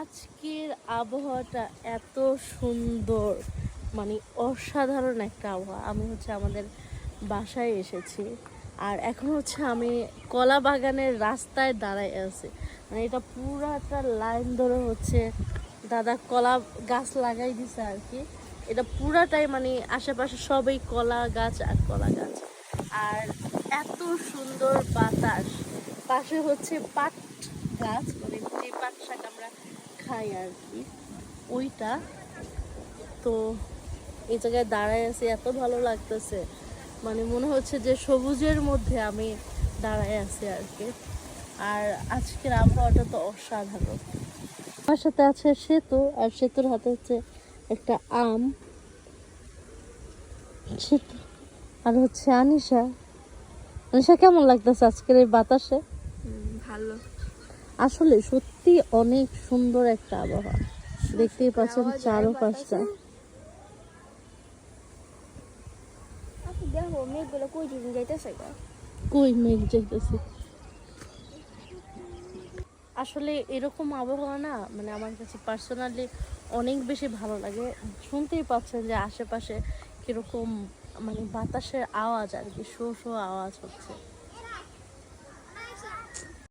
আজকের আবহাওয়াটা এত সুন্দর মানে অসাধারণ একটা আবহাওয়া। আমি হচ্ছে আমাদের বাসায় এসেছি আর এখন হচ্ছে আমি কলা বাগানের রাস্তায় দাঁড়ায় আছি। মানে এটা পুরাটা লাইন ধরে হচ্ছে দাদা কলা গাছ লাগাই দিছে আর কি। এটা পুরাটাই মানে আশেপাশে সবই কলা গাছ আর কলা গাছ। আর এত সুন্দর বাতাস। পাশে হচ্ছে পাট গাছ মানে যে পাট শাক আমরা খাই আর কি? ওইটা। তো এই জায়গায় দাঁড়ায় আছি এত ভালো লাগতেছে। মানে মনে হচ্ছে যে সবুজের মধ্যে আমি দাঁড়ায় আছি আর কি। আর আজকের আবহাওয়াটা তো অসাধারণ। আমার সাথে আছে সেতু আর সেতুর হাতে হচ্ছে একটা আম। সেতু। আর হচ্ছে আনিশা। আনিশা কেমন লাগতেছে আজকের এই বাতাসে? ভালো। আসলে সত্যি অনেক সুন্দর একটা আবহাওয়া। দেখতেই পাচ্ছেন চারোপাশটা। কই মেঘ যাইতেছে? আসলে এরকম আবহাওয়া না মানে আমার কাছে পার্সোনালি অনেক বেশি ভালো লাগে। শুনতেই পাচ্ছেন যে আশেপাশে কীরকম মানে বাতাসের আওয়াজ আর কি শো শো আওয়াজ হচ্ছে।